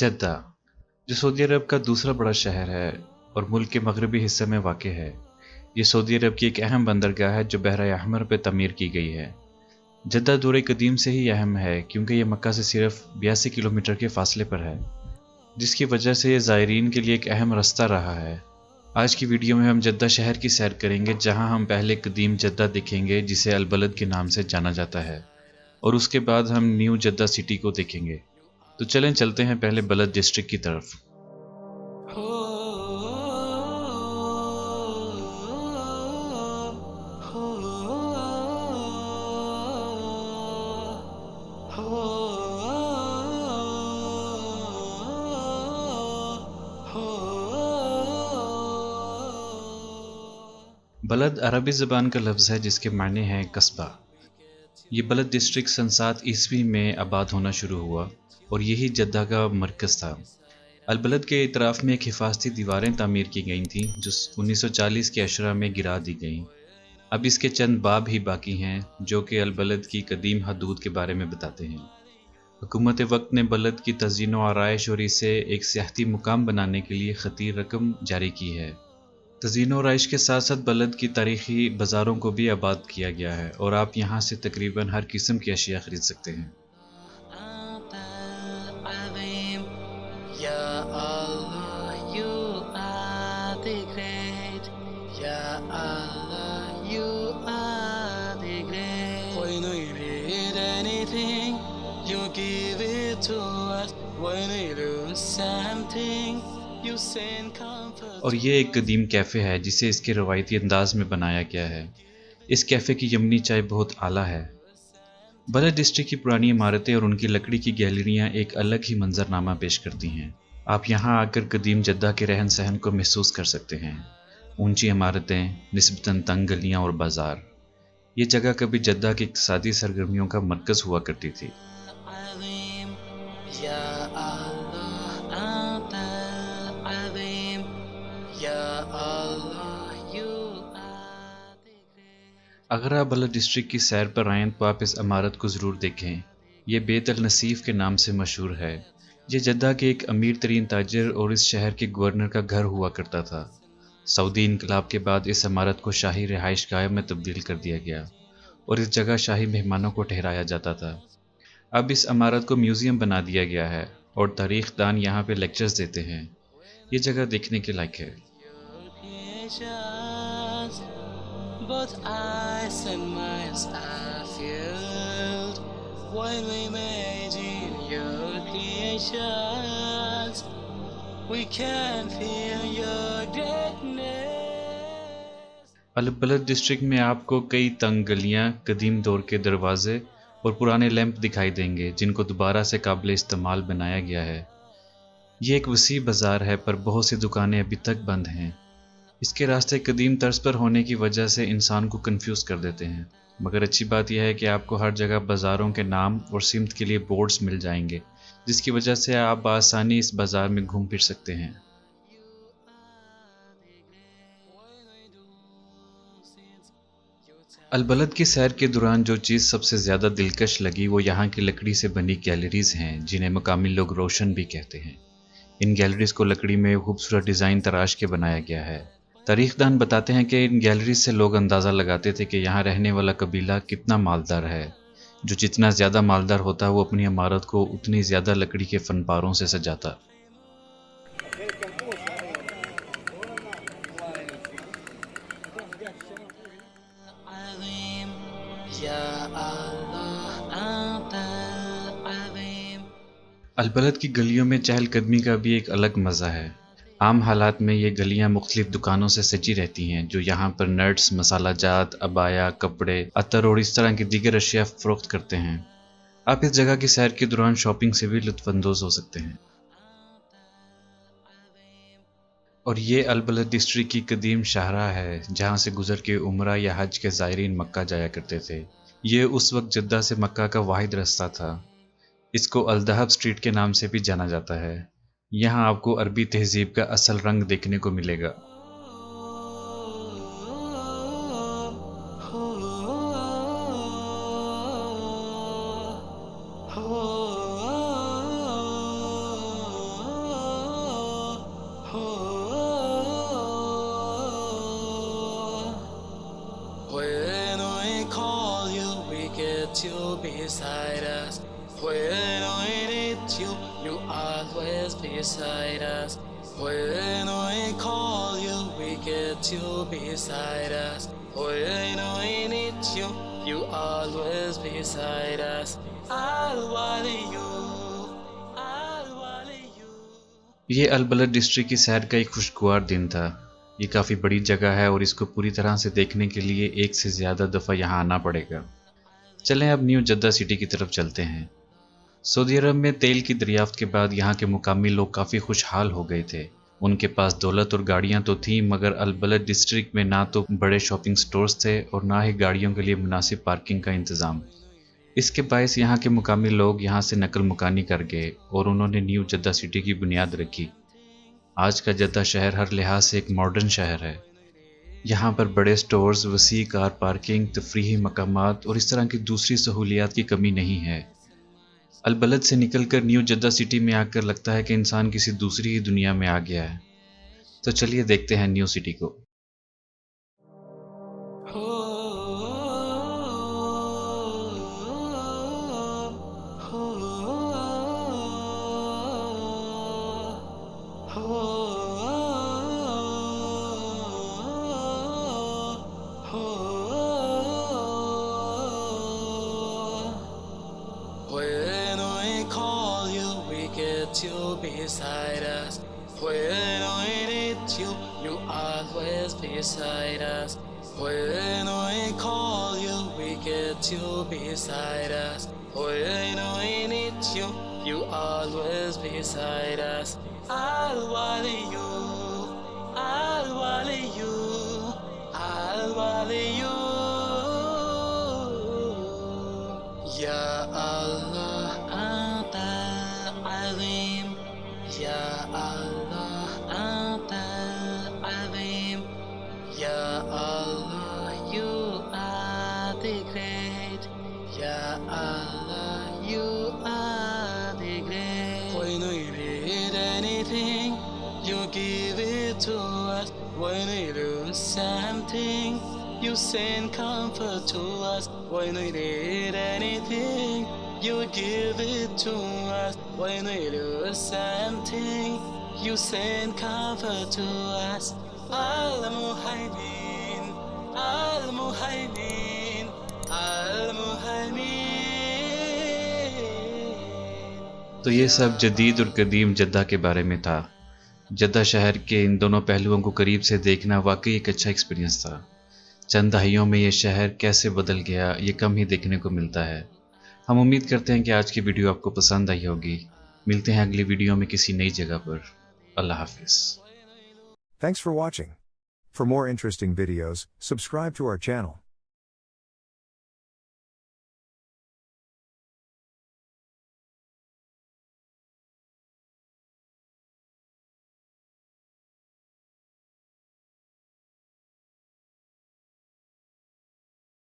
जद्दा जो सऊदी अरब का दूसरा बड़ा शहर है और मुल्क के मगरबी हिस्से में वाक़ है। ये सऊदी अरब की एक अहम बंदरगाह है जो बहरा अहमर पर तमीर की गई है। जद्दा दौरे कदीम से ही अहम है, क्योंकि यह मक्का से सिर्फ़ बयासी किलोमीटर के फासले पर है, जिसकी वजह से यह ज़ायरीन के लिए एक अहम रास्ता रहा है। आज की वीडियो में हम जद्दा शहर की सैर करेंगे, जहाँ हम पहले कदीम जद्दा देखेंगे, जिसे अलबलद के नाम से जाना जाता है, और उसके बाद हम न्यू जद्दा सिटी को देखेंगे। तो चलें, चलते हैं पहले बलद डिस्ट्रिक्ट की तरफ़। बलद अरबी ज़बान का लफ्ज़ है जिसके मायने हैं कस्बा। ये बलद डिस्ट्रिक्ट सन सात ईस्वी में आबाद होना शुरू हुआ और यही जद्दा का मरकज़ था। अलबलद के इतराफ़ में एक हिफाजती दीवारें तामीर की गई थीं, जो 1940 के अशरा में गिरा दी गईं। अब इसके चंद बाब ही बाकी हैं, जो कि अलबलद की कदीम हदूद के बारे में बताते हैं। हुकूमत वक्त ने बलद की तजीन आरइश और इसे एक सियाती मुकाम बनाने के लिए ख़तीर रकम जारी की है। तजीन रइश के साथ साथ बलद की तारीखी बाज़ारों को भी आबाद किया गया है और आप यहाँ से तकरीबन हर किस्म की अशिया ख़रीद सकते हैं और ये एक कदीम कैफ़े है जिसे इसके रवायती अंदाज में बनाया गया है। इस कैफ़े की यमनी चाय बहुत आला है। बलद डिस्ट्रिक्ट की पुरानी इमारतें और उनकी लकड़ी की गैलरियाँ एक अलग ही मंजरनामा पेश करती हैं। आप यहाँ आकर कदीम जद्दा के रहन सहन को महसूस कर सकते हैं। ऊँची इमारतें नस्बता तंग गलियाँ और बाज़ार। ये जगह कभी जद्दा की इकसादी सरगर्मियों का मरकज़ हुआ करती थी। अगर आप बल्ला डिस्ट्रिक्ट की सैर पर आएँ तो आप इस इमारत को ज़रूर देखें। यह बेत अल नसीफ़ के नाम से मशहूर है। ये जद्दा के एक अमीर तरीन ताजर और इस शहर के गवर्नर का घर हुआ करता था। सऊदी इनकलाब के बाद इस इमारत को शाही रिहाइश गाह में तब्दील कर दिया गया और इस जगह शाही मेहमानों को ठहराया जाता था। अब इस इमारत को म्यूज़ियम बना दिया गया है और तारीख दान यहाँ पे लेक्चर्स देते हैं। ये जगह देखने के लायक है। Both eyes and minds are filled when we imagine your creations. We can feel your greatness. अलबलद डिस्ट्रिक्ट में आपको कई तंग गलियाँ, कदीम दौर के दरवाजे और पुराने लैंप दिखाई देंगे जिनको दोबारा से काबिल इस्तेमाल बनाया गया है ये एक वसी बाज़ार है पर बहुत सी दुकानें अभी तक बंद हैं इसके रास्ते कदीम तर्ज पर होने की वजह से इंसान को कंफ्यूज कर देते हैं। मगर अच्छी बात यह है कि आपको हर जगह बाज़ारों के नाम और सिमत के लिए बोर्ड्स मिल जाएँगे, जिसकी वजह से आप आसानी इस बाज़ार में घूम फिर सकते हैं। अलबलद की सैर के दौरान जो चीज़ सबसे ज़्यादा दिलकश लगी, वो यहाँ की लकड़ी से बनी गैलरीज़ हैं, जिन्हें मकामी लोग रोशन भी कहते हैं। इन गैलरीज़ को लकड़ी में खूबसूरत डिज़ाइन तराश के बनाया गया है। तारीखदान बताते हैं कि इन गैलरी से लोग अंदाज़ा लगाते थे कि यहाँ रहने वाला कबीला कितना मालदार है। जो जितना ज़्यादा मालदार होता वो अपनी इमारत को उतनी ज़्यादा लकड़ी के फनपारों से सजाता। अलबलद की गलियों में चहलकदमी का भी एक अलग मज़ा है। आम हालात में ये गलियाँ मुख्तलिफ़ दुकानों से सजी रहती हैं, जो यहाँ पर नट्स, मसाला जात, अबाया, कपड़े, अतर और इस तरह की दीगर अशिया फ़रोख्त करते हैं। आप इस जगह की सैर के दौरान शॉपिंग से भी लुत्फानंदोज़ हो सकते हैं। और ये अलबलद डिस्ट्रिक्ट की कदीम शाहरा है, जहाँ से गुजर के उम्र या हज के ज़ायरीन मक्का जाया करते थे। ये उस वक्त जद्दा से मक्का का वाहिद रास्ता था। इसको अलदहब स्ट्रीट के नाम से भी जाना जाता है। यहाँ आपको अरबी तहजीब का असल रंग देखने को मिलेगा। You beside us. When i you always beside us. When we call you, we get you beside us. When we need you, you always beside us. I'll you, you. ये अलबलद डिस्ट्रिक्ट की सैर का एक खुशगवार दिन था ये काफ़ी बड़ी जगह है और इसको पूरी तरह से देखने के लिए एक से ज़्यादा दफ़ा यहाँ आना पड़ेगा चलें अब न्यू जद्दा सिटी की तरफ़ चलते हैं सऊदी अरब में तेल की दरियाफ्त के बाद यहाँ के मुकामी लोग काफ़ी खुशहाल हो गए थे। उनके पास दौलत और गाड़ियाँ तो थीं, मगर अलबलद डिस्ट्रिक्ट में ना तो बड़े शॉपिंग स्टोर्स थे और ना ही गाड़ियों के लिए मुनासिब पार्किंग का इंतज़ाम। इसके बायस यहाँ के मुकामी लोग यहाँ से नकल मकानी कर गए और उन्होंने न्यू जद्दा सिटी की बुनियाद रखी। आज का जद्दा शहर हर लिहाज से एक मॉडर्न शहर है। यहाँ पर बड़े स्टोर्स वसी कार पार्किंग तफरी मकाम और इस तरह की दूसरी सहूलियात की कमी नहीं है। अलबलद से निकलकर न्यू जद्दा सिटी में आकर लगता है कि इंसान किसी दूसरी ही दुनिया में आ गया है तो चलिए देखते हैं न्यू सिटी को When beside us. When we need you, you always beside us. When we call you, we get you beside us. When we need you, you always beside us. I'll worry you, I'll worry you, I'll worry you. Yeah. I'll Ya Allah Anta Azim. Ya Allah You are the great. Ya Allah You are the great. When we need anything? You give it to us. When we lose something? You send comfort to us. When we need anything? You give it to us when we lose something. You send comfort to us. Al Muhaymin, Al Muhaymin, Al Muhaymin. तो ये सब जदीद और कदीम जद्दा के बारे में था जद्दा शहर के इन दोनों पहलुओं को करीब से देखना वाकई एक अच्छा एक्सपीरियंस था चंद दहाइयों में ये शहर कैसे बदल गया ये कम ही देखने को मिलता है हम उम्मीद करते हैं कि आज की वीडियो आपको पसंद आई होगी। मिलते हैं अगली वीडियो में किसी नई जगह पर। अल्लाह हाफिज। Thanks for watching for more interesting videos subscribe to our channel